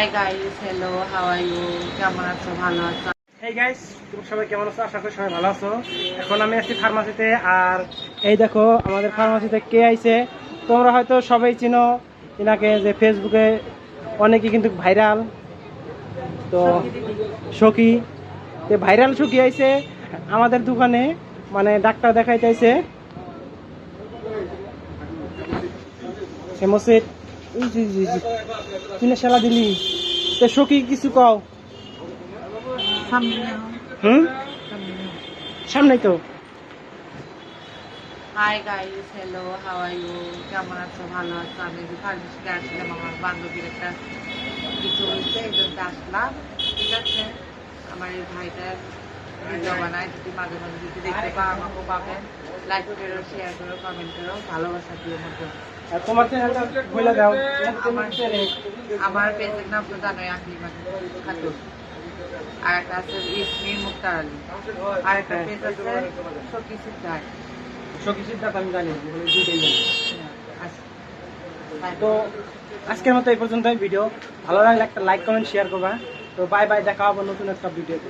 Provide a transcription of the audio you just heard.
Hi guys hello how are you কেমন আছো? ভালো আছো? এই গাইস তুমি সবাই কেমন আছো? আশা করি সবাই ভালো আছো। এখন আমি আছি ফার্মাসিতে আর এই দেখো, আমাদের ফার্মাসিতে কে আইছে? তোমরা হয়তো সবাই চিনো এনাকে যে ফেসবুকে অনেকে কিন্তু ভাইরাল তো সখী তো ভাইরাল সখী আইছে আমাদের দোকানে। মানে ডাক্তার দেখাইতেছে হেমোসিট তুই না সেলা দিলি। তো কিছু কও? হুম? সামনেই তো। Hi guys hello how are you কেমন আছো? ভালো আছো? আমি আসলাম, আমার বান্ধবীর একটা কিছু হয়েছে আসলাম। ঠিক আছে? আমার এই ভাইটার ভিডিও বানায়, যদি মাঝে মাঝে যদি দেখতে পাও, আমাকেও পাবেন। লাইক করো শেয়ার করো কমেন্ট করো, ভালোবাসা দিয়ে তোমার চ্যানেলটা বলে দাও। আমার আমার পেজের নাম তো জানোই খাতুন। আর একটা আছে ইসমি মুক্তার আলী। আর একটা পেজ আছে সখী সিদ্ধার্থ। সখী সিদ্ধার্থ আমি জানি জানি। আচ্ছা। তো আজকের মতো এই পর্যন্ত ভিডিও। ভালো লাগলে একটা লাইক কমেন্ট শেয়ার করবা। তো বাই বাই দেখা হবে নতুন একটা ভিডিওতে